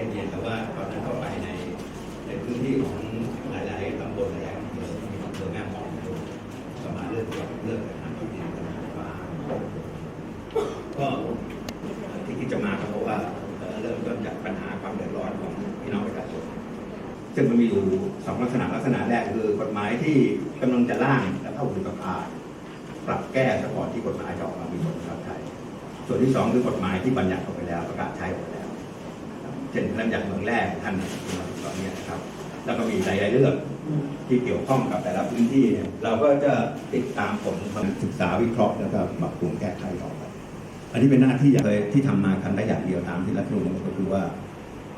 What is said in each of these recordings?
รียนเรียนแต่ว่าตอนนั้นเข้าไปในในพื้นที่ของหลายๆตำบลหลายๆอำเภอมีอำเภอแม่หมอกด้วยก็มาเรื่อกเรื่องปัญหาที่ดินต่าก็ที่คิดจะมาเพราะว่าเริ่มต้นจากปัญหาความเดือดร้อนของพี่น้องประชาชนซึ่งมันมีอยู่สองลักษณะลักษณะแรกคือกฎหมายที่กำลังจะร่างและเข้าสู่สภาปรับแก้ซะก่อนที่กฎหมายจะออกมามีผลบังคับใช้ส่วนที่สองคือกฎหมายที่บัญญัติออกไปแล้วประกาศใช้ออกแล้ว เช่นพระราชบัญญัติเมืองแรกท่านตอนนี้นะครับ แล้วก็มีหลายเรื่องที่เกี่ยวข้องกับแต่ละพื้นที่เนี่ยเราก็จะติดตามผลศึกษาวิเคราะห์แล้วก็ปรับปรุงแก้ไขต่อไปอันนี้เป็นหน้าที่อย่างเลยที่ทำมาทำได้อย่างเดียวตามที่รัฐธรรมนูญก็คือว่า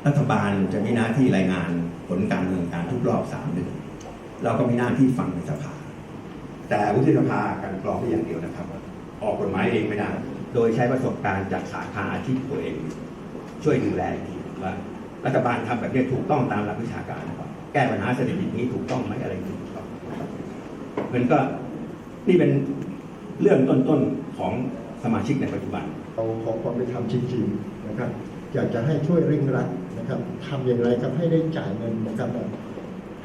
รัฐบาลจะมีหน้าที่รายงานผลการดำเนินการทุกรอบสามเดือนเราก็มีหน้าที่ฟังในสภา แต่วุฒิสภาการกรองได้อย่างเดียวนะครับ ออกกฎหมายเองไม่ได้โดยใช้ประสบการณ์จากสาขาอาชีพตัวเอง ช่วยดูแลที ว่ารัฐบาลทำแบบนี้ถูกต้องตามหลักวิชาการนะครับแก้ปัญหาเศรษฐกิจนี้ถูกต้องไหมอะไรอย่างนี้ถูกต้องมันก็นี่เป็นเรื่องต้นๆของสมาชิกในปัจจุบันเราขอความเป็นธรรมจริงๆนะครับ อยากจะให้ช่วยเร่งรัดนะครับทำอย่างไรครับให้ได้จ่ายเงินนะครับ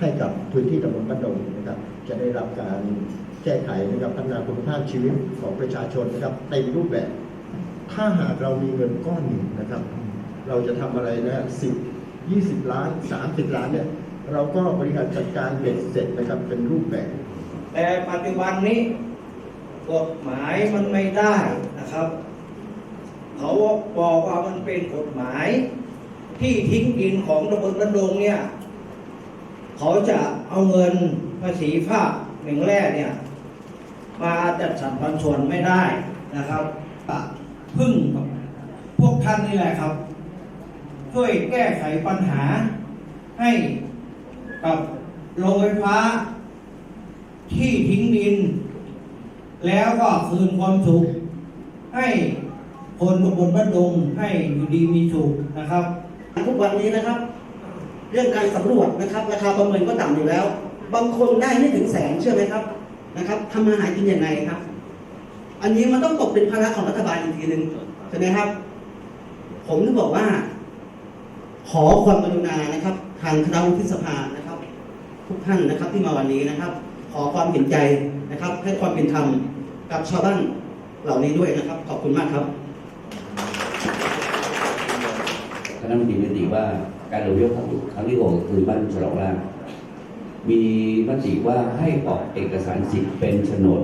ให้กับพื้นที่ตำบลบ้านดงนะครับ จะได้รับการแก้ไขนะครับพัฒนาคุณภาพชีวิตของประชาชนนะครับในรูปแบบ ถ้าหากเรามีเงินก้อนหนึ่งนะครับ เราจะทำอะไรนะสิบยี่สิบล้านสามสิบล้านเนี่ยเราก็บริหารจัดการเบ็ดเสร็จนะครับเป็นรูปแบบ แต่ปัจจุบันนี้กฎหมายมันไม่ได้นะครับ เขาบอกว่ามันเป็นกฎหมาย ที่ทิ้งดินของตำบลระดงเนี่ย เขาจะเอาเงินภาษีภาคหมืองแร่เนี่ยมาจัดสรรปันส่วนไม่ได้นะครับพึ่งพวกท่านนี่แหละครับ ช่วยแก้ไขปัญหาให้กับโรงไฟฟ้า ที่ทิ้งดิน แล้วก็คืนความสุข ให้คนตำบลบ้านดงให้อยู่ดีมีสุขนะครับ ทุกวันนี้นะครับ เรื่องการสำรวจนะครับ ราคาประเมินก็ต่ำอยู่แล้ว บางคนได้ไม่ถึงแสนเชื่อไหมครับนะครับทำมาหากินยังไงครับ อันนี้มันต้องตกเป็นภาระของรัฐบาลอีกทีหนึ่งใช่ไหมครับ ผมถึงบอกว่า ขอความกรุณานะครับ ทางคณะวุฒิสภานะครับ ทุกท่านนะครับที่มาวันนี้นะครับ ขอความเห็นใจนะครับ ให้ความเป็นธรรมกับชาวบ้านเหล่านี้ด้วยนะครับ ขอบคุณมากครับคณะมนตรีมีมติว่าการอพยพครั้งที่หกคือบ้านฉลองล่างมีมติว่าให้ออกเอกสารสิทธิ์เป็นโฉนด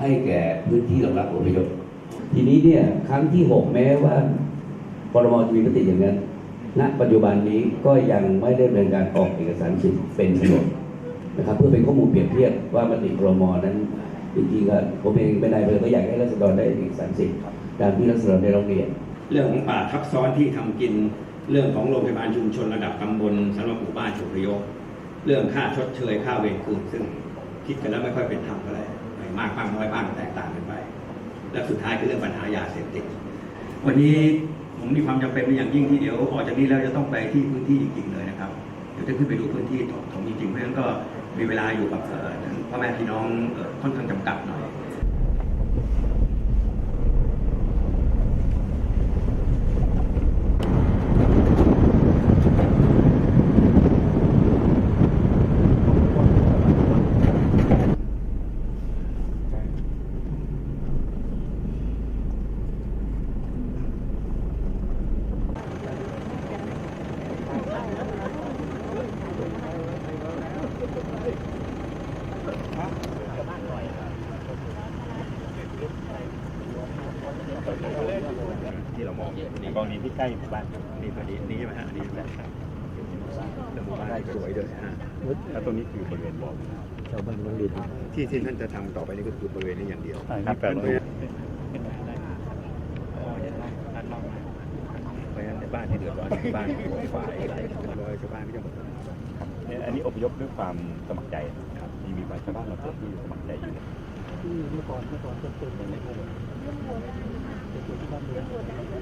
ให้แก่พื้นที่รองรับอพยพทีนี้เนี่ยครั้งที่หกแม้ว่าปรมจะมีมติอย่างนั้น ณปัจจุบันนี้ก็ยังไม่ได้ดำเนินการออกเอกสารสิทธิ์เป็นโฉนดนะครับ เพื่อเป็นข้อมูลเปรียบเทียบว่ามติปรมนั้นจริงๆก็ผมเองเป็นนายอำเภอก็อยากให้รัษฎรได้เอกสารสิทธิ์ตามที่รัษฎรได้ร้องเรียนเรื่องของป่าทับซ้อนที่ทำกินเรื่องของโรงพยาบาลชุมชนระดับตำบลสำหรับหมู่บ้านฉุกพยพเรื่องค่าชดเชยค่าเวรคืนซึ่งคิดกันแล้วไม่ค่อยเป็นธรรมเท่าไหร่มากบ้างน้อยบ้างแตกต่างกันไป และสุดท้ายคือเรื่องปัญหายาเสพติดวันนี้ ผมมีความจำเป็นเป็นอย่างยิ่งที่เดี๋ยวออกจากนี้แล้วจะต้องไปที่พื้นที่จริงๆเลยนะครับเดี๋ยวจะขึ้นไปดูพื้นที่ของจริงๆเพราะฉะนั้นก็มีเวลาอยู่กับพ่อแม่พี่น้องค่อนข้างจำกัดหน่อย ที่เรามองนี่กองนี้ที่ใกล้หมู่บ้านนี่พอดีนี่ใช่ไหมฮะอันนี้แบบครับแล้วหมู่บ้านสวยด้วยฮะแล้วตรงนี้คือบริเวณบ่อชาวบ้านโรงเรียนที่ที่ท่านจะทำต่อไปนี่ก็คือบริเวณนี้อย่างเดียวครับแปดร้อยเพราะฉะนั้นในบ้านที่เดือดร้อนบ้านของฝ่ายอะไรร้อยชาวบ้านก็จะหมดเนี่ยอันนี้อพยพด้วยความสมัครใจนะครับมีมีชาวบ้านบางคนที่สมัครใจอยู่ ที่เมื่อก่อนเมื่อก่อนเติมๆในโบสถ์เป็นตัวที่บ้านเมือง